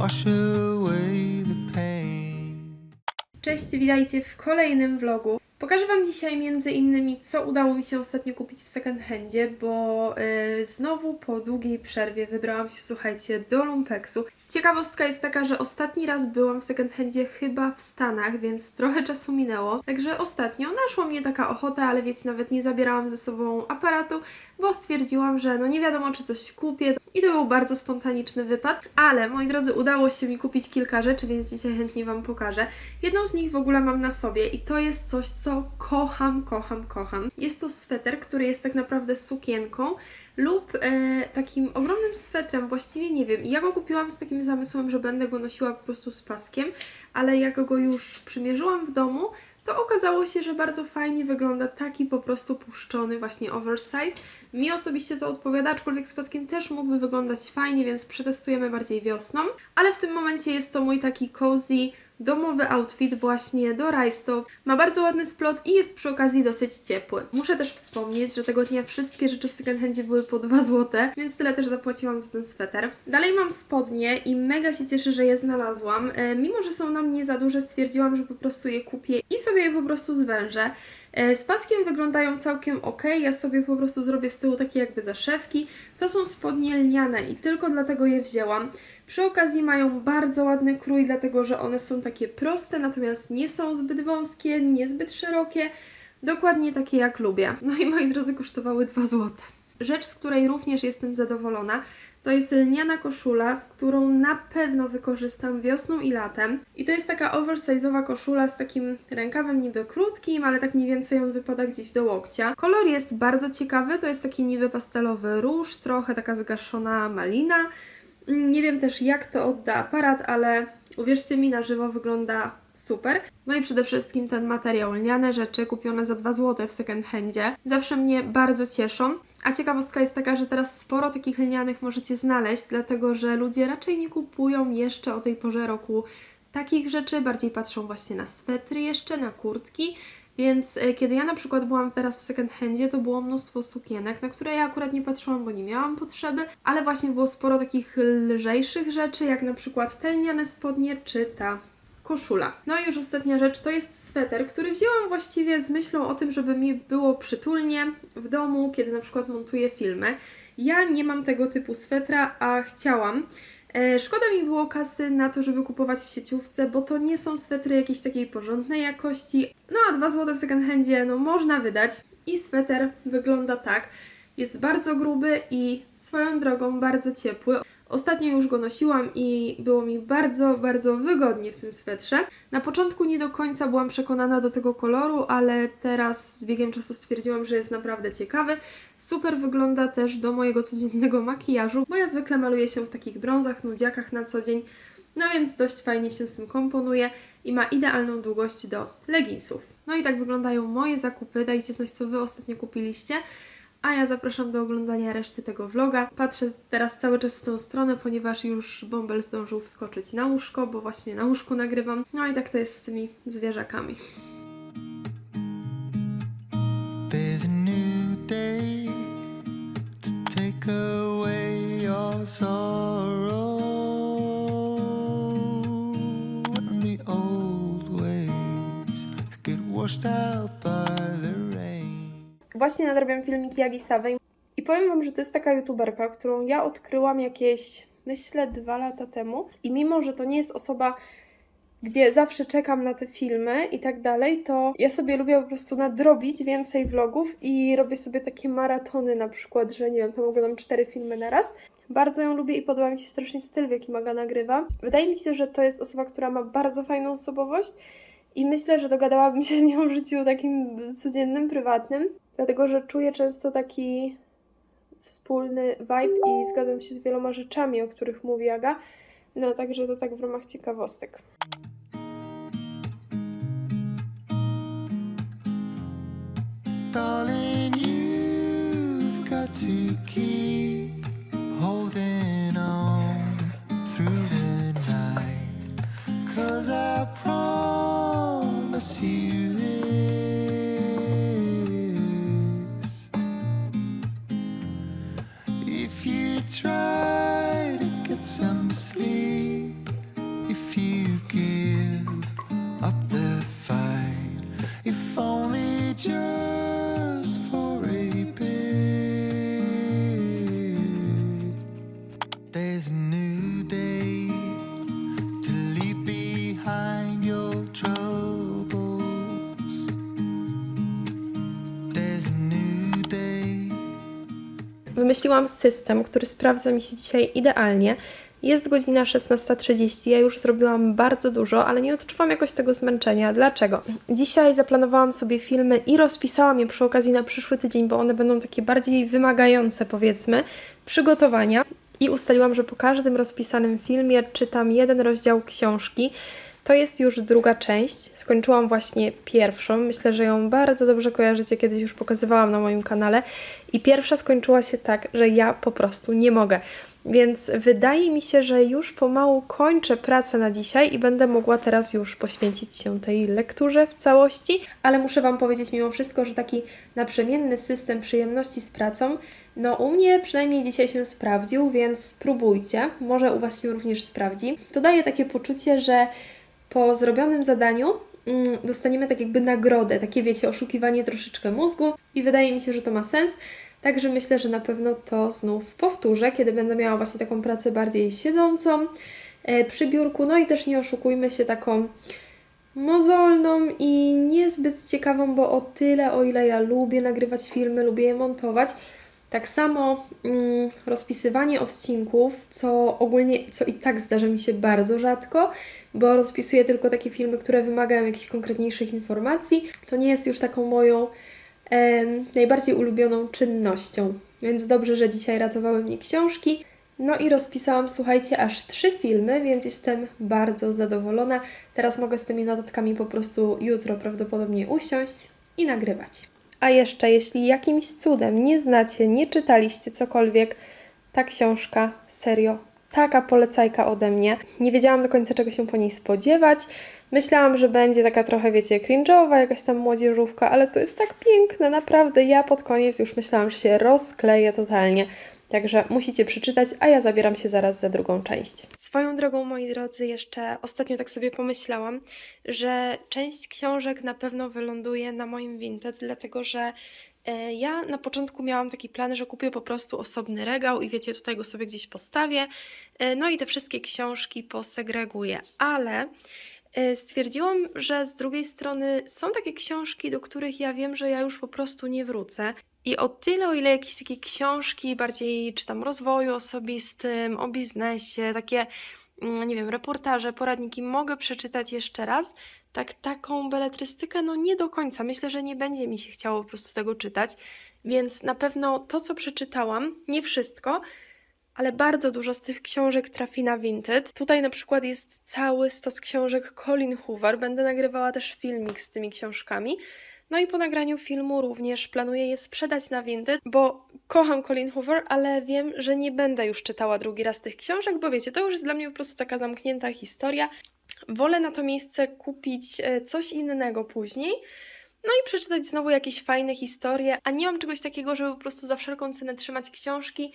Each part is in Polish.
wash away the pain. Cześć, witajcie w kolejnym vlogu. Pokażę Wam dzisiaj między innymi, co udało mi się ostatnio kupić w second handzie, bo yy, znowu po długiej przerwie wybrałam się, słuchajcie, do Lumpeksu. Ciekawostka jest taka, że ostatni raz byłam w second handzie chyba w Stanach, więc trochę czasu minęło. Także ostatnio naszła mnie taka ochota, ale wiecie, nawet nie zabierałam ze sobą aparatu, bo stwierdziłam, że no nie wiadomo, czy coś kupię. I to był bardzo spontaniczny wypad. Ale, moi drodzy, udało się mi kupić kilka rzeczy, więc dzisiaj chętnie Wam pokażę. Jedną z nich w ogóle mam na sobie i to jest coś, co kocham, kocham, kocham. Jest to sweter, który jest tak naprawdę sukienką lub e, takim ogromnym swetrem, właściwie nie wiem. Ja go kupiłam z takim zamysłem, że będę go nosiła po prostu z paskiem, ale jak go już przymierzyłam w domu, to okazało się, że bardzo fajnie wygląda taki po prostu puszczony właśnie oversize. Mi osobiście to odpowiada, aczkolwiek z paskiem też mógłby wyglądać fajnie, więc przetestujemy bardziej wiosną. Ale w tym momencie jest to mój taki cozy domowy outfit właśnie do rajstop. Ma bardzo ładny splot i jest przy okazji dosyć ciepły. Muszę też wspomnieć, że tego dnia wszystkie rzeczy w second handzie były po 2 zł, więc tyle też zapłaciłam za ten sweter. Dalej mam spodnie i mega się cieszę, że je znalazłam. E, mimo, że są na mnie za duże, stwierdziłam, że po prostu je kupię i sobie je po prostu zwężę. E, Z paskiem wyglądają całkiem ok. Ja sobie po prostu zrobię z tyłu takie jakby zaszewki. To są spodnie lniane i tylko dlatego je wzięłam. Przy okazji mają bardzo ładny krój, dlatego że one są takie proste, natomiast nie są zbyt wąskie, niezbyt szerokie. Dokładnie takie jak lubię. No i moi drodzy, kosztowały 2 zł. Rzecz, z której również jestem zadowolona, to jest lniana koszula, z którą na pewno wykorzystam wiosną i latem. I to jest taka oversize'owa koszula z takim rękawem niby krótkim, ale tak mniej więcej on wypada gdzieś do łokcia. Kolor jest bardzo ciekawy, to jest taki niby pastelowy róż, trochę taka zgaszona malina. Nie wiem też jak to odda aparat, ale uwierzcie mi, na żywo wygląda super. No i przede wszystkim ten materiał, lniane rzeczy kupione za 2 zł w second handzie, zawsze mnie bardzo cieszą. A ciekawostka jest taka, że teraz sporo takich lnianych możecie znaleźć, dlatego że ludzie raczej nie kupują jeszcze o tej porze roku takich rzeczy, bardziej patrzą właśnie na swetry jeszcze, na kurtki. Więc e, kiedy ja na przykład byłam teraz w second handzie, to było mnóstwo sukienek, na które ja akurat nie patrzyłam, bo nie miałam potrzeby, ale właśnie było sporo takich lżejszych rzeczy, jak na przykład te lniane spodnie czy ta koszula. No i już ostatnia rzecz to jest sweter, który wzięłam właściwie z myślą o tym, żeby mi było przytulnie w domu, kiedy na przykład montuję filmy. Ja nie mam tego typu swetra, a chciałam. E, Szkoda mi było kasy na to, żeby kupować w sieciówce, bo to nie są swetry jakiejś takiej porządnej jakości. No a 2 zł w second handzie no można wydać. I sweter wygląda tak. Jest bardzo gruby i swoją drogą bardzo ciepły. Ostatnio już go nosiłam i było mi bardzo, bardzo wygodnie w tym swetrze. Na początku nie do końca byłam przekonana do tego koloru, ale teraz z biegiem czasu stwierdziłam, że jest naprawdę ciekawy. Super wygląda też do mojego codziennego makijażu, bo ja zwykle maluję się w takich brązach, nudziakach na co dzień. No więc dość fajnie się z tym komponuje i ma idealną długość do leginsów. No i tak wyglądają moje zakupy. Dajcie znać, co Wy ostatnio kupiliście. A ja zapraszam do oglądania reszty tego vloga. Patrzę teraz cały czas w tą stronę, ponieważ już Bąbel zdążył wskoczyć na łóżko, bo właśnie na łóżku nagrywam. No i tak to jest z tymi zwierzakami. Washed out by the. Właśnie nadrabiam filmiki Jagi Sawej i powiem Wam, że to jest taka youtuberka, którą ja odkryłam jakieś, myślę, dwa lata temu. I mimo, że to nie jest osoba, gdzie zawsze czekam na te filmy i tak dalej, to ja sobie lubię po prostu nadrobić więcej vlogów i robię sobie takie maratony na przykład, że nie wiem, to oglądam cztery filmy na raz. Bardzo ją lubię i podoba mi się strasznie styl, w jaki Maga nagrywa. Wydaje mi się, że to jest osoba, która ma bardzo fajną osobowość i myślę, że dogadałabym się z nią w życiu takim codziennym, prywatnym, dlatego że czuję często taki wspólny vibe i zgadzam się z wieloma rzeczami, o których mówi Aga. No, także to tak w ramach ciekawostek. You've got to keep holding on through the Wymyśliłam system, który sprawdza mi się dzisiaj idealnie. Jest godzina 16.30, ja już zrobiłam bardzo dużo, ale nie odczuwam jakoś tego zmęczenia. Dlaczego? Dzisiaj zaplanowałam sobie filmy i rozpisałam je przy okazji na przyszły tydzień, bo one będą takie bardziej wymagające, powiedzmy, przygotowania. I ustaliłam, że po każdym rozpisanym filmie czytam jeden rozdział książki. To jest już druga część. Skończyłam właśnie pierwszą. Myślę, że ją bardzo dobrze kojarzycie, kiedyś już pokazywałam na moim kanale. I pierwsza skończyła się tak, że ja po prostu nie mogę. Więc wydaje mi się, że już pomału kończę pracę na dzisiaj i będę mogła teraz już poświęcić się tej lekturze w całości. Ale muszę Wam powiedzieć mimo wszystko, że taki naprzemienny system przyjemności z pracą, no u mnie przynajmniej dzisiaj się sprawdził, więc spróbujcie. Może u Was się również sprawdzi. To daje takie poczucie, że po zrobionym zadaniu mm, dostaniemy tak jakby nagrodę, takie wiecie, oszukiwanie troszeczkę mózgu i wydaje mi się, że to ma sens. Także myślę, że na pewno to znów powtórzę, kiedy będę miała właśnie taką pracę bardziej siedzącą e, przy biurku. No i też nie oszukujmy się taką mozolną i niezbyt ciekawą, bo o tyle, o ile ja lubię nagrywać filmy, lubię je montować, tak samo mm, rozpisywanie odcinków, co ogólnie, co i tak zdarza mi się bardzo rzadko, bo rozpisuję tylko takie filmy, które wymagają jakichś konkretniejszych informacji, to nie jest już taką moją najbardziej ulubioną czynnością. Więc dobrze, że dzisiaj ratowały mnie książki. No i rozpisałam, słuchajcie, aż trzy filmy, więc jestem bardzo zadowolona. Teraz mogę z tymi notatkami po prostu jutro prawdopodobnie usiąść i nagrywać. A jeszcze, jeśli jakimś cudem nie znacie, nie czytaliście cokolwiek, ta książka, serio, taka polecajka ode mnie. Nie wiedziałam do końca, czego się po niej spodziewać. Myślałam, że będzie taka trochę, wiecie, cringe'owa, jakaś tam młodzieżówka, ale to jest tak piękne, naprawdę. Ja pod koniec już myślałam, że się rozkleję totalnie. Także musicie przeczytać, a ja zabieram się zaraz za drugą część. Swoją drogą, moi drodzy, jeszcze ostatnio tak sobie pomyślałam, że część książek na pewno wyląduje na moim Vinted, dlatego że e, ja na początku miałam taki plan, że kupię po prostu osobny regał i wiecie, tutaj go sobie gdzieś postawię, e, no i te wszystkie książki posegreguję, ale e, stwierdziłam, że z drugiej strony są takie książki, do których ja wiem, że ja już po prostu nie wrócę. I o tyle, o ile jakieś takie książki bardziej czy tam rozwoju osobistym, o biznesie, takie, mm, nie wiem, reportaże, poradniki mogę przeczytać jeszcze raz, tak taką beletrystykę, no nie do końca. Myślę, że nie będzie mi się chciało po prostu tego czytać, więc na pewno to, co przeczytałam, nie wszystko, ale bardzo dużo z tych książek trafi na Vinted. Tutaj na przykład jest cały stos książek Colin Hoover. Będę nagrywała też filmik z tymi książkami. No i po nagraniu filmu również planuję je sprzedać na Vinted, bo kocham Colin Hoover, ale wiem, że nie będę już czytała drugi raz tych książek, bo wiecie, to już jest dla mnie po prostu taka zamknięta historia. Wolę na to miejsce kupić e, coś innego później. No i przeczytać znowu jakieś fajne historie, a nie mam czegoś takiego, żeby po prostu za wszelką cenę trzymać książki,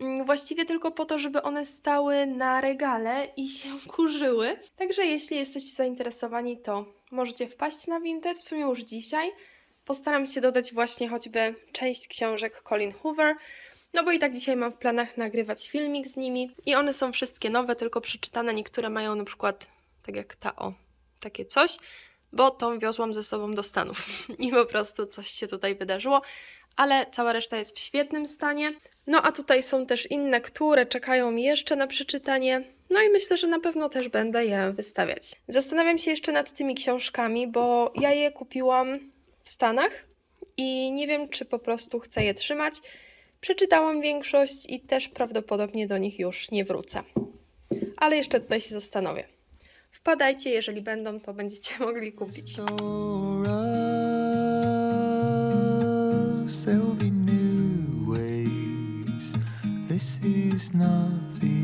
mm, właściwie tylko po to, żeby one stały na regale i się kurzyły. Także jeśli jesteście zainteresowani, to możecie wpaść na Vinted, w sumie już dzisiaj. Postaram się dodać właśnie choćby część książek Colin Hoover, no bo i tak dzisiaj mam w planach nagrywać filmik z nimi i one są wszystkie nowe, tylko przeczytane. Niektóre mają na przykład, tak jak ta o, takie coś, bo tą wiozłam ze sobą do Stanów i po prostu coś się tutaj wydarzyło, ale cała reszta jest w świetnym stanie. No a tutaj są też inne, które czekają jeszcze na przeczytanie. No i myślę, że na pewno też będę je wystawiać. Zastanawiam się jeszcze nad tymi książkami, bo ja je kupiłam w Stanach i nie wiem, czy po prostu chcę je trzymać. Przeczytałam większość i też prawdopodobnie do nich już nie wrócę. Ale jeszcze tutaj się zastanowię. Wpadajcie, jeżeli będą, to będziecie mogli kupić. Restore there will be new ways. This is not the